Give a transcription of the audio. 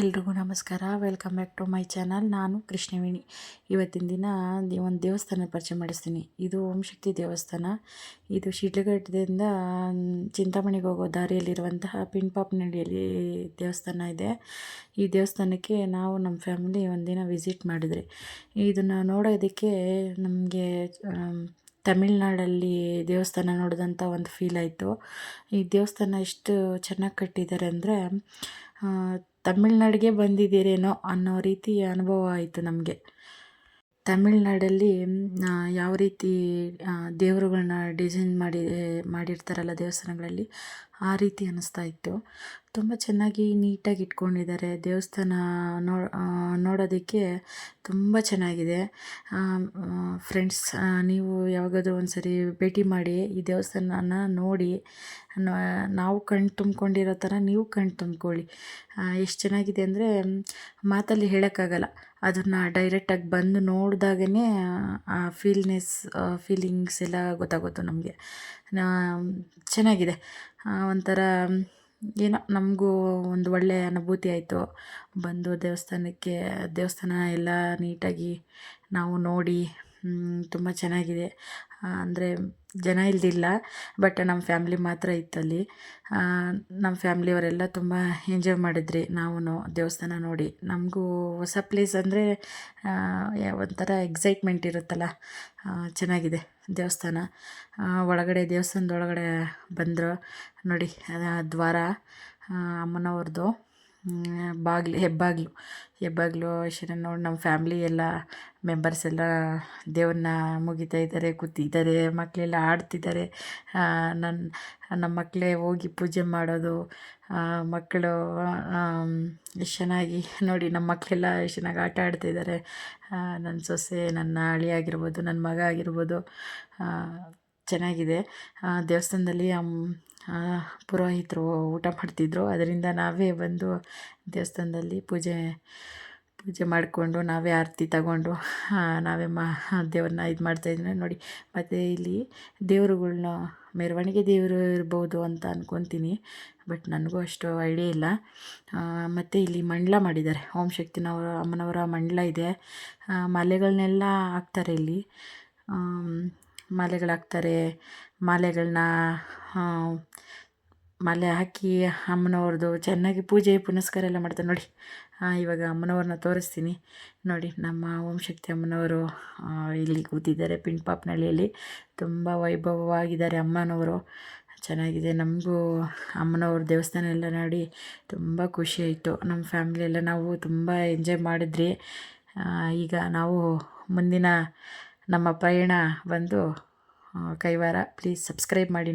ಎಲ್ರಿಗೂ ನಮಸ್ಕಾರ. Welcome back to my channel ನಾನು ಕೃಷ್ಣವೇಣಿ. ಇವತ್ತಿನ ದಿನ ಒಂದು ದೇವಸ್ಥಾನ ಪರಿಚಯ ಮಾಡಿಸ್ತೀನಿ. ಇದು ಓಂ ಶಕ್ತಿ ದೇವಸ್ಥಾನ. ಇದು ಶಿಡ್ಲಘಟ್ಟದಿಂದ ಚಿಂತಾಮಣಿಗೆ ಹೋಗೋ ದಾರಿಯಲ್ಲಿರುವಂತಹ ಪಿನ್ಪಾಪ್ನಹಳ್ಳಿಯಲ್ಲಿ ದೇವಸ್ಥಾನ ಇದೆ. ಈ ದೇವಸ್ಥಾನಕ್ಕೆ ನಾವು ನಮ್ಮ ಫ್ಯಾಮಿಲಿ ಒಂದಿನ ವಿಸಿಟ್ ಮಾಡಿದ್ರಿ. ಇದನ್ನು ನೋಡೋದಕ್ಕೆ ನಮಗೆ ತಮಿಳ್ನಾಡಲ್ಲಿ ದೇವಸ್ಥಾನ ನೋಡಿದಂಥ ಒಂದು ಫೀಲ್ ಆಯಿತು. ಈ ದೇವಸ್ಥಾನ ಎಷ್ಟು ಚೆನ್ನಾಗಿ ಕಟ್ಟಿದ್ದಾರೆ ಅಂದರೆ ತಮಿಳ್ನಾಡಿಗೆ ಬಂದಿದ್ದೀರೇನೋ ಅನ್ನೋ ರೀತಿ ಅನುಭವ ಆಯಿತು ನಮಗೆ. ತಮಿಳ್ನಾಡಲ್ಲಿ ಯಾವ ರೀತಿ ದೇವರುಗಳನ್ನ ಡಿಸೈನ್ ಮಾಡಿ, ಮಾಡಿರ್ತಾರಲ್ಲ ದೇವಸ್ಥಾನಗಳಲ್ಲಿ ಆ ರೀತಿ ಅನ್ನಿಸ್ತಾ ಇತ್ತು. ತುಂಬ ಚೆನ್ನಾಗಿ ನೀಟಾಗಿ ಇಟ್ಕೊಂಡಿದ್ದಾರೆ. ದೇವಸ್ಥಾನ ನೋ ನೋಡೋದಕ್ಕೆ ತುಂಬ ಚೆನ್ನಾಗಿದೆ. ಫ್ರೆಂಡ್ಸ್ ನೀವು ಯಾವಾಗಾದರೂ ಒಂದು ಸರಿ ಭೇಟಿ ಮಾಡಿ ಈ ದೇವಸ್ಥಾನನ ನೋಡಿ ನಾವು ಕಣ್ಣು ತುಂಬ್ಕೊಂಡಿರೋ ಥರ ನೀವು ಕಣ್ಣು ತುಂಬ್ಕೊಳ್ಳಿ. ಎಷ್ಟು ಚೆನ್ನಾಗಿದೆ ಅಂದರೆ, ಮಾತಲ್ಲಿ ಹೇಳೋಕ್ಕಾಗಲ್ಲ. ಅದನ್ನು ಡೈರೆಕ್ಟಾಗಿ ಬಂದು ನೋಡಿದಾಗನೇ ಆ ಫೀಲ್ನೆಸ್ ಫೀಲಿಂಗ್ಸ್ ಎಲ್ಲ ಗೊತ್ತಾಗುತ್ತೆ ನಮಗೆ. ಚೆನ್ನಾಗಿದೆ. ಒಂಥರ ಏನೋ ನಮಗೂ ಒಂದು ಒಳ್ಳೆಯ ಅನುಭೂತಿ ಆಯಿತು. ಬಂದು ದೇವಸ್ಥಾನಕ್ಕೆ, ದೇವಸ್ಥಾನ ಎಲ್ಲ ನೀಟಾಗಿ ನಾವು ನೋಡಿ ತುಂಬ ಚೆನ್ನಾಗಿದೆ. ಅಂದರೆ ಜನ ಇಲ್ದಿಲ್ಲ ಬಟ್ ನಮ್ಮ ಫ್ಯಾಮ್ಲಿ ಮಾತ್ರ ಇತ್ತಲ್ಲಿ. ನಮ್ಮ ಫ್ಯಾಮ್ಲಿಯವರೆಲ್ಲ ತುಂಬ ಎಂಜಾಯ್ ಮಾಡಿದ್ರಿ ನಾವು ದೇವಸ್ಥಾನ ನೋಡಿ. ನಮಗೂ ಹೊಸ ಪ್ಲೇಸ್ ಅಂದರೆ ಒಂಥರ ಎಕ್ಸೈಟ್ಮೆಂಟ್ ಇರುತ್ತಲ್ಲ. ಚೆನ್ನಾಗಿದೆ ದೇವಸ್ಥಾನ. ಒಳಗಡೆ ದೇವಸ್ಥಾನದೊಳಗಡೆ ಬಂದರು. ನೋಡಿ ದ್ವಾರ ಅಮ್ಮನವ್ರದ್ದು ಬಾಗಿಲು, ಹೆಬ್ಬಾಗಿಲು. ಹೆಬ್ಬಾಗಿಲು ಅಷ್ಟೇ ನೋಡಿ ನಮ್ಮ ಫ್ಯಾಮ್ಲಿ ಎಲ್ಲ ಮೆಂಬರ್ಸ್ ಎಲ್ಲ ದೇವ್ರನ್ನ ಮುಗಿತಾ ಇದ್ದಾರೆ, ಕೂತಿದ್ದಾರೆ ಮಕ್ಕಳೆಲ್ಲ ಆಡ್ತಿದ್ದಾರೆ. ನನ್ನ ನಮ್ಮ ಮಕ್ಕಳೇ ಹೋಗಿ ಪೂಜೆ ಮಾಡೋದು. ಮಕ್ಕಳು ಎಷ್ಟು ಚೆನ್ನಾಗಿ ನೋಡಿ ನಮ್ಮ ಮಕ್ಕಳೆಲ್ಲ ಎಷ್ಟು ಚೆನ್ನಾಗಿ ಆಟ ಆಡ್ತಿದ್ದಾರೆ. ನನ್ನ ಸೊಸೆ ನನ್ನ ಅಳಿ ಆಗಿರ್ಬೋದು ನನ್ನ ಮಗ ಆಗಿರ್ಬೋದು. ಚೆನ್ನಾಗಿದೆ. ದೇವಸ್ಥಾನದಲ್ಲಿ ಪುರೋಹಿತರು ಊಟ ಮಾಡ್ತಿದ್ದರು ಅದರಿಂದ ನಾವೇ ಬಂದು ದೇವಸ್ಥಾನದಲ್ಲಿ ಪೂಜೆ ಪೂಜೆ ಮಾಡಿಕೊಂಡು ನಾವೇ ಆರತಿ ತಗೊಂಡು ನಾವೇ ಮಾ, ದೇವ್ರನ್ನ ಇದು ಮಾಡ್ತಾಯಿದ್ವಿ ನೋಡಿ, ಮತ್ತು ಇಲ್ಲಿ ದೇವರುಗಳ್ನ ಮೆರವಣಿಗೆ ದೇವರು ಇರ್ಬೋದು ಅಂತ ಅಂದ್ಕೊತೀನಿ ಬಟ್ ನನಗೂ ಅಷ್ಟು ಐಡಿಯಾ ಇಲ್ಲ. ಮತ್ತು ಇಲ್ಲಿ ಮಂಡಲ ಮಾಡಿದ್ದಾರೆ. ಓಂ ಶಕ್ತಿನವರ, ಅಮ್ಮನವರ ಮಂಡಲ ಇದೆ. ಮಾಲೆಗಳನ್ನೆಲ್ಲ ಹಾಕ್ತಾರೆ ಇಲ್ಲಿ. ಮಾಲೆಗಳಾಕ್ತಾರೆ ಮಾಲೆಗಳನ್ನ ಮಾಲೆ ಹಾಕಿ ಅಮ್ಮನವ್ರದ್ದು ಚೆನ್ನಾಗಿ ಪೂಜೆ ಪುನಸ್ಕಾರ ಎಲ್ಲ ಮಾಡ್ತಾರೆ ನೋಡಿ. ಇವಾಗ ಅಮ್ಮನವ್ರನ್ನ ತೋರಿಸ್ತೀನಿ. ನೋಡಿ, ನಮ್ಮ ಓಂ ಶಕ್ತಿ ಅಮ್ಮನವರು ಇಲ್ಲಿ ಕೂತಿದ್ದಾರೆ ಪಿಂಡ್ಪಾಪ್ನಳ್ಳಿಯಲ್ಲಿ ತುಂಬ ವೈಭವವಾಗಿದ್ದಾರೆ ಅಮ್ಮನವರು. ಚೆನ್ನಾಗಿದೆ. ನಮಗೂ ಅಮ್ಮನವ್ರ ದೇವಸ್ಥಾನ ಎಲ್ಲ ನೋಡಿ ತುಂಬ ಖುಷಿಯಾಯಿತು ನಮ್ಮ ಫ್ಯಾಮಿಲಿ ಎಲ್ಲ ನಾವು ತುಂಬ ಎಂಜಾಯ್ ಮಾಡಿದ್ರಿ. ಈಗ ನಾವು ಮುಂದಿನ ನಮ್ಮ ಪಯಣ ಬಂದು ಕೈವಾರ. ಪ್ಲೀಸ್ ಸಬ್ಸ್ಕ್ರೈಬ್ ಮಾಡಿ.